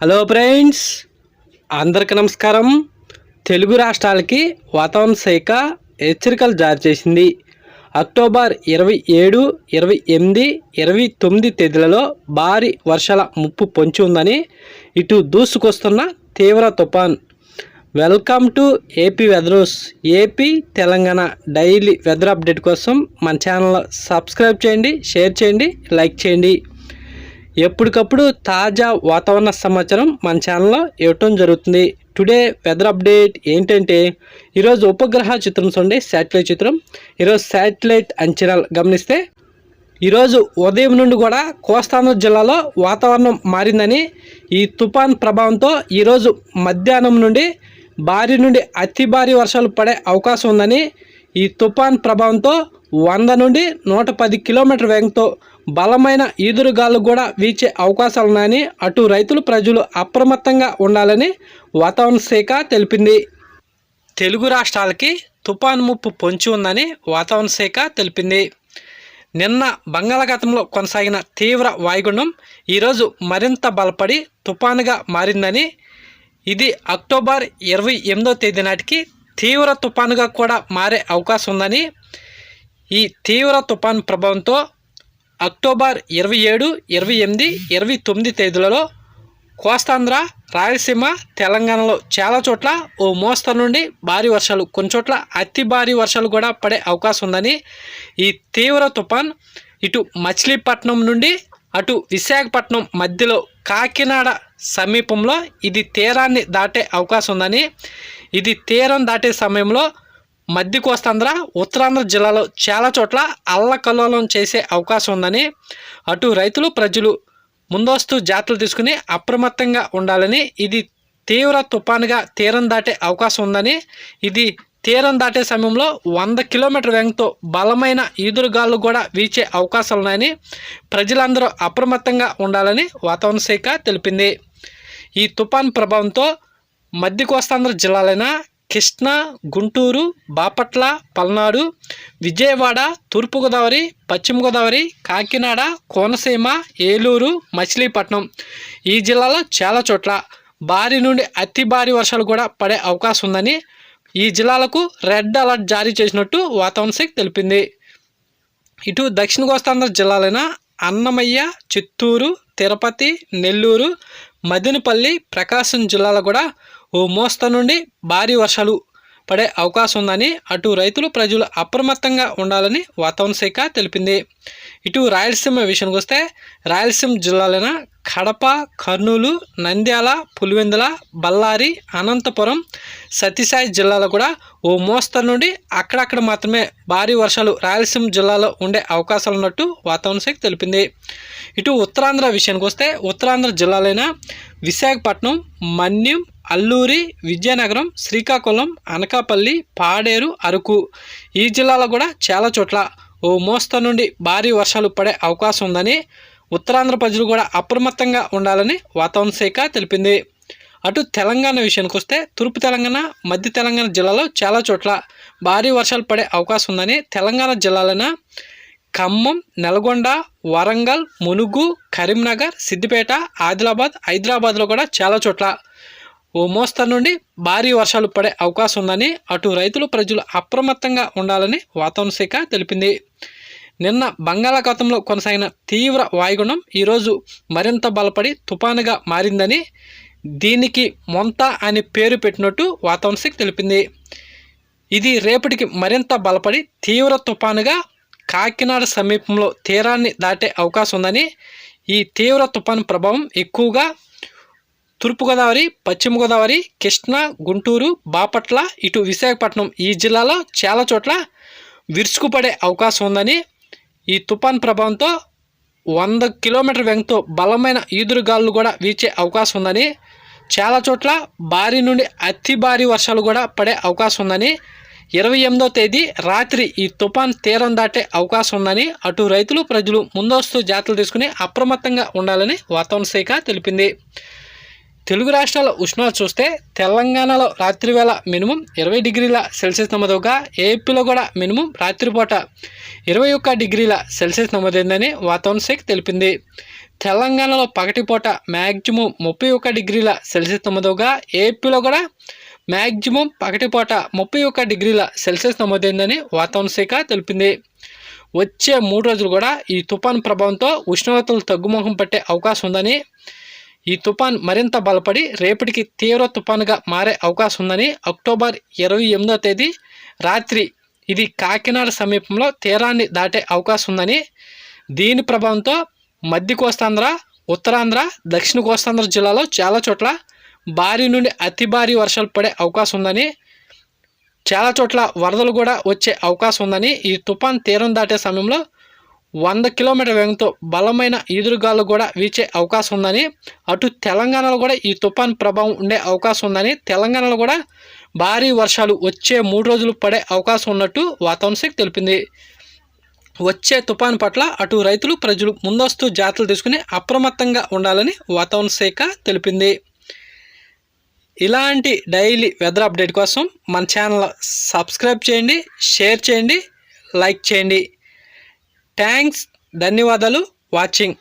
Hello friends అందరికి నమస్కారం. తెలుగు రాష్ట్రాలకి వాతావరణ శాఖ హెచ్చరికలు జారీ చేసింది. అక్టోబర్ ఇరవై ఏడు ఇరవై ఎనిమిది ఇరవై తొమ్మిది తేదీలలో భారీ వర్షాల ముప్పు పొంచి ఉందని ఇటు దూసుకొస్తున్న తీవ్ర తుఫాన్. Welcome to AP weathers AP Telangana daily weather update కోసం మన ఛానల్ సబ్స్క్రైబ్ చేయండి షేర్ చేయండి లైక్ చేయండి. ఎప్పటికప్పుడు తాజా వాతావరణ సమాచారం మన ఛానల్లో ఇవ్వటం జరుగుతుంది. టుడే వెదర్ అప్డేట్ ఏంటంటే ఈరోజు ఉపగ్రహ చిత్రం చూడండి శాటిలైట్ చిత్రం. ఈరోజు శాటిలైట్ అంచనాలు గమనిస్తే ఈరోజు ఉదయం నుండి కూడా కోస్తాంధ్ర జిల్లాలో వాతావరణం మారిందని ఈ తుఫాన్ ప్రభావంతో ఈరోజు మధ్యాహ్నం నుండి భారీ నుండి అతి భారీ వర్షాలు పడే అవకాశం ఉందని ఈ తుఫాన్ ప్రభావంతో వంద నుండి నూట పది కిలోమీటర్ వేగంతో బలమైన ఈదురుగాలు కూడా వీచే అవకాశాలు ఉన్నాయని అటు రైతులు ప్రజలు అప్రమత్తంగా ఉండాలని వాతావరణ శాఖ తెలిపింది. తెలుగు రాష్ట్రాలకి తుఫాను ముప్పు పొంచి ఉందని వాతావరణ శాఖ తెలిపింది. నిన్న బంగాళాఖాతంలో కొనసాగిన తీవ్ర వాయుగుండం ఈరోజు మరింత బలపడి తుఫానుగా మారిందని ఇది అక్టోబర్ ఇరవై ఎనిమిదో తేదీ నాటికి తీవ్ర తుఫానుగా కూడా మారే అవకాశం ఉందని ఈ తీవ్ర తుపాను ప్రభావంతో అక్టోబర్ ఇరవై ఏడు ఇరవై ఎనిమిది ఇరవై తొమ్మిది తేదీలలో కోస్తాంధ్ర రాయలసీమ తెలంగాణలో చాలా చోట్ల ఓ మోస్తరు నుండి భారీ వర్షాలు కొన్ని చోట్ల అతి భారీ వర్షాలు కూడా పడే అవకాశం ఉందని ఈ తీవ్ర తుఫాన్ ఇటు మచిలీపట్నం నుండి అటు విశాఖపట్నం మధ్యలో కాకినాడ సమీపంలో ఇది తీరాన్ని దాటే అవకాశం ఉందని ఇది తీరం దాటే సమయంలో మధ్య కోస్తాంధ్ర ఉత్తరాంధ్ర జిల్లాలో చాలా చోట్ల అల్లకల్లోలం చేసే అవకాశం ఉందని అటు రైతులు ప్రజలు ముందస్తు జాగ్రత్తలు తీసుకుని అప్రమత్తంగా ఉండాలని ఇది తీవ్ర తుఫానుగా తీరం దాటే అవకాశం ఉందని ఇది తీరం దాటే సమయంలో వంద కిలోమీటర్ వేగంతో బలమైన ఈదురుగాలు కూడా వీచే అవకాశాలు ఉన్నాయని ప్రజలందరూ అప్రమత్తంగా ఉండాలని వాతావరణ శాఖ తెలిపింది. ఈ తుఫాన్ ప్రభావంతో మధ్య కోస్తాంధ్ర జిల్లాలైన కృష్ణా గుంటూరు బాపట్ల పల్నాడు విజయవాడ తూర్పుగోదావరి పశ్చిమ గోదావరి కాకినాడ కోనసీమ ఏలూరు మచిలీపట్నం. ఈ జిల్లాలో చాలా చోట్ల భారీ నుండి అతి భారీ వర్షాలు కూడా పడే అవకాశం ఉందని ఈ జిల్లాలకు రెడ్ అలర్ట్ జారీ చేసినట్టు వాతావరణ శాఖ తెలిపింది. ఇటు దక్షిణ కోస్తాంధ్ర జిల్లాలైన అన్నమయ్య చిత్తూరు తిరుపతి నెల్లూరు మదినపల్లి ప్రకాశం జిల్లాలో కూడా ఓ మోస్త నుండి భారీ వర్షాలు పడే అవకాశం ఉందని అటు రైతులు ప్రజలు అప్రమత్తంగా ఉండాలని వాతావరణ శాఖ తెలిపింది. ఇటు రాయలసీమ విషయానికి వస్తే రాయలసీమ జిల్లాలైన కడప కర్నూలు నంద్యాల పులివెందుల బళ్ళారి అనంతపురం సత్యసాయి జిల్లాలో కూడా ఓ మోస్తరు నుండి అక్కడక్కడ మాత్రమే భారీ వర్షాలు రాయలసీమ జిల్లాలో ఉండే అవకాశాలు ఉన్నట్టు వాతావరణ శాఖ తెలిపింది. ఇటు ఉత్తరాంధ్ర విషయానికి వస్తే ఉత్తరాంధ్ర జిల్లాలైన విశాఖపట్నం మన్యం అల్లూరి విజయనగరం శ్రీకాకుళం అనకాపల్లి పాడేరు అరకు ఈ జిల్లాలో కూడా చాలా చోట్ల ఓ మోస్తరు నుండి భారీ వర్షాలు పడే అవకాశం ఉందని ఉత్తరాంధ్ర ప్రజలు కూడా అప్రమత్తంగా ఉండాలని వాతావరణ శాఖ తెలిపింది. అటు తెలంగాణ విషయానికి వస్తే తూర్పు తెలంగాణ మధ్య తెలంగాణ జిల్లాలో చాలా చోట్ల భారీ వర్షాలు పడే అవకాశం ఉందని తెలంగాణ జిల్లాలైన ఖమ్మం నల్గొండ వరంగల్ మునుగు కరీంనగర్ సిద్దిపేట ఆదిలాబాద్ హైదరాబాద్లో కూడా చాలా చోట్ల ఓ మోస్తరు నుండి భారీ వర్షాలు పడే అవకాశం ఉందని అటు రైతులు ప్రజలు అప్రమత్తంగా ఉండాలని వాతావరణ శాఖ తెలిపింది. నిన్న బంగాళాఖాతంలో కొనసాగిన తీవ్ర వాయుగుణం ఈరోజు మరింత బలపడి తుపానుగా మారిందని దీనికి మొంత అని పేరు పెట్టినట్టు వాతావరణ శాఖ తెలిపింది. ఇది రేపటికి మరింత బలపడి తీవ్ర తుపానుగా కాకినాడ సమీపంలో తీరాన్ని దాటే అవకాశం ఉందని ఈ తీవ్ర తుపాను ప్రభావం ఎక్కువగా తూర్పుగోదావరి పశ్చిమ గోదావరి కృష్ణా గుంటూరు బాపట్ల ఇటు విశాఖపట్నం ఈ జిల్లాలో చాలా చోట్ల విరుచుకుపడే అవకాశం ఉందని ఈ తుఫాన్ ప్రభావంతో వంద కిలోమీటర్ వెంగతో బలమైన ఈదురుగాలు కూడా వీచే అవకాశం ఉందని చాలా చోట్ల భారీ నుండి అతి భారీ వర్షాలు కూడా పడే అవకాశం ఉందని ఇరవై ఎనిమిదో తేదీ రాత్రి ఈ తుఫాన్ తీరం దాటే అవకాశం ఉందని అటు రైతులు ప్రజలు ముందస్తు జాగ్రత్తలు తీసుకుని అప్రమత్తంగా ఉండాలని వాతావరణ శాఖ తెలిపింది. తెలుగు రాష్ట్రాల ఉష్ణోగ్రత చూస్తే తెలంగాణలో రాత్రివేళ మినిమం ఇరవై డిగ్రీల సెల్సియస్ నమోదవగా ఏపీలో కూడా మినిమం రాత్రిపూట ఇరవై ఒక్క డిగ్రీల సెల్సియస్ నమోదైందని వాతావరణ శాఖ తెలిపింది. తెలంగాణలో పగటిపూట మ్యాక్సిమం ముప్పై ఒక్క డిగ్రీల సెల్సియస్ నమోదవగా ఏపీలో కూడా మ్యాక్సిమం పగటిపూట ముప్పై ఒక్క డిగ్రీల సెల్సియస్ నమోదైందని వాతావరణ శాఖ తెలిపింది. వచ్చే మూడు రోజులు కూడా ఈ తుఫాన్ ప్రభావంతో ఉష్ణోగ్రతలు తగ్గుముఖం పట్టే అవకాశం ఉందని ఈ తుఫాన్ మరింత బలపడి రేపటికి తీవ్ర తుఫాన్గా మారే అవకాశం ఉందని అక్టోబర్ ఇరవై ఎనిమిదో తేదీ రాత్రి ఇది కాకినాడ సమీపంలో తీరాన్ని దాటే అవకాశం ఉందని దీని ప్రభావంతో మధ్య కోస్తాంధ్ర ఉత్తరాంధ్ర దక్షిణ కోస్తాంధ్ర జిల్లాలో చాలా చోట్ల భారీ నుండి అతి భారీ వర్షాలు పడే అవకాశం ఉందని చాలా చోట్ల వరదలు కూడా వచ్చే అవకాశం ఉందని ఈ తుఫాన్ తీరం దాటే సమయంలో వంద కిలోమీటర్ వేగంతో బలమైన ఈదురుగాలు కూడా వీచే అవకాశం ఉందని అటు తెలంగాణలో కూడా ఈ తుఫాన్ ప్రభావం ఉండే అవకాశం ఉందని తెలంగాణలో కూడా భారీ వర్షాలు వచ్చే మూడు రోజులు పడే అవకాశం ఉన్నట్టు వాతావరణ శాఖ తెలిపింది. వచ్చే తుఫాన్ పట్ల అటు రైతులు ప్రజలు ముందస్తు జాగ్రత్తలు తీసుకుని అప్రమత్తంగా ఉండాలని వాతావరణ శాఖ తెలిపింది. ఇలాంటి డైలీ వెదర్ అప్డేట్ కోసం మన ఛానల్ సబ్స్క్రైబ్ చేయండి షేర్ చేయండి లైక్ చేయండి. థ్యాంక్స్ ధన్యవాదాలు. వాచింగ్